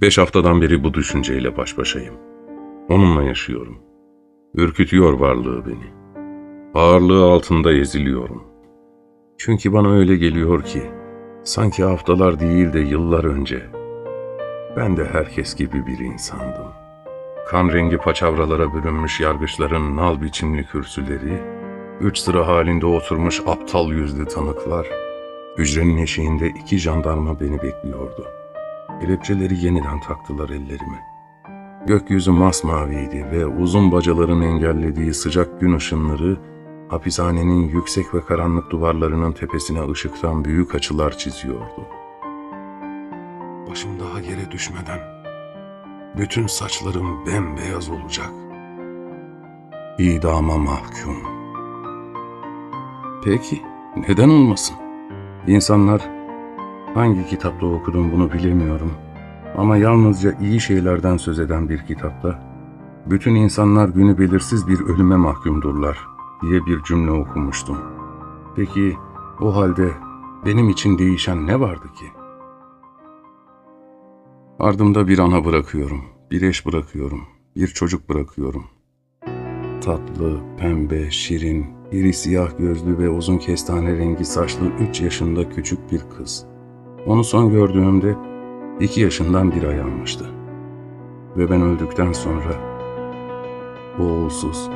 Beş haftadan beri bu düşünceyle baş başayım. Onunla yaşıyorum. Ürkütüyor varlığı beni. Ağırlığı altında eziliyorum. Çünkü bana öyle geliyor ki, sanki haftalar değil de yıllar önce, ben de herkes gibi bir insandım. Kan rengi paçavralara bürünmüş yargıçların nal biçimli kürsüleri, üç sıra halinde oturmuş aptal yüzlü tanıklar, hücrenin eşiğinde iki jandarma beni bekliyordu. Kelepçeleri yeniden taktılar ellerime. Gökyüzü masmaviydi ve uzun bacaların engellediği sıcak gün ışınları, hapishanenin yüksek ve karanlık duvarlarının tepesine ışıktan büyük açılar çiziyordu. Başım daha yere düşmeden, bütün saçlarım bembeyaz olacak. İdama mahkum. Peki, neden olmasın? İnsanlar hangi kitapta okudum bunu bilemiyorum. Ama yalnızca iyi şeylerden söz eden bir kitapta, bütün insanlar günü belirsiz bir ölüme mahkumdurlar diye bir cümle okumuştum. Peki o halde benim için değişen ne vardı ki? Ardımda bir ana bırakıyorum, bir eş bırakıyorum, bir çocuk bırakıyorum. Tatlı, pembe, şirin, iri siyah gözlü ve uzun kestane rengi saçlı üç yaşında küçük bir kız. Onu son gördüğümde iki yaşından bir ay almıştı. Ve ben öldükten sonra oğulsuz,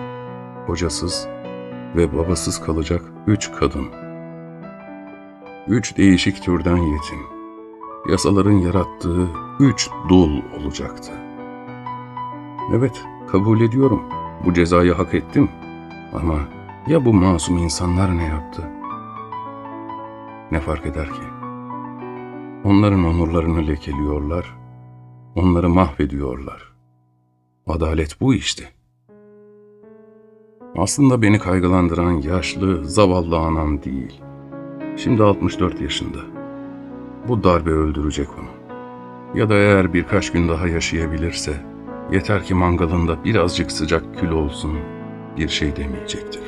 kocasız ve babasız kalacak üç kadın. Üç değişik türden yetim. Yasaların yarattığı üç dul olacaktı. Evet, kabul ediyorum. Bu cezayı hak ettim. Ama ya bu masum insanlar ne yaptı? Ne fark eder ki? Onların onurlarını lekeliyorlar, onları mahvediyorlar. Adalet bu işte. Aslında beni kaygılandıran yaşlı, zavallı anam değil. Şimdi 64 yaşında. Bu darbe öldürecek onu. Ya da eğer birkaç gün daha yaşayabilirse, yeter ki mangalında birazcık sıcak kül olsun, bir şey demeyecektir.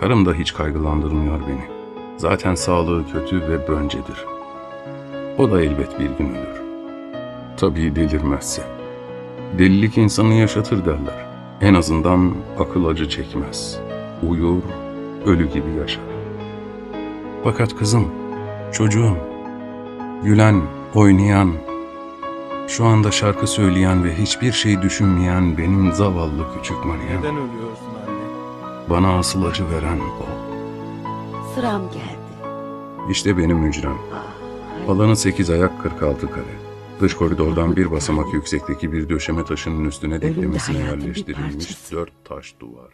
Karım da hiç kaygılandırmıyor beni. Zaten sağlığı kötü ve böncedir. O da elbet bir gün ölür. Tabii delirmezse. Delilik insanı yaşatır derler. En azından akıl acı çekmez. Uyur, ölü gibi yaşar. Fakat kızım, çocuğum, gülen, oynayan, şu anda şarkı söyleyen ve hiçbir şey düşünmeyen benim zavallı küçük Meryem. Neden ölüyorsun anne? Bana asıl acı veren o. Sıram geldi. İşte benim hücrem. Ah, Alanı 8 ayak 46 kare. Dış koridordan bir basamak yüksekteki bir döşeme taşının üstüne diklemesine yerleştirilmiş parçası. dört taş duvar.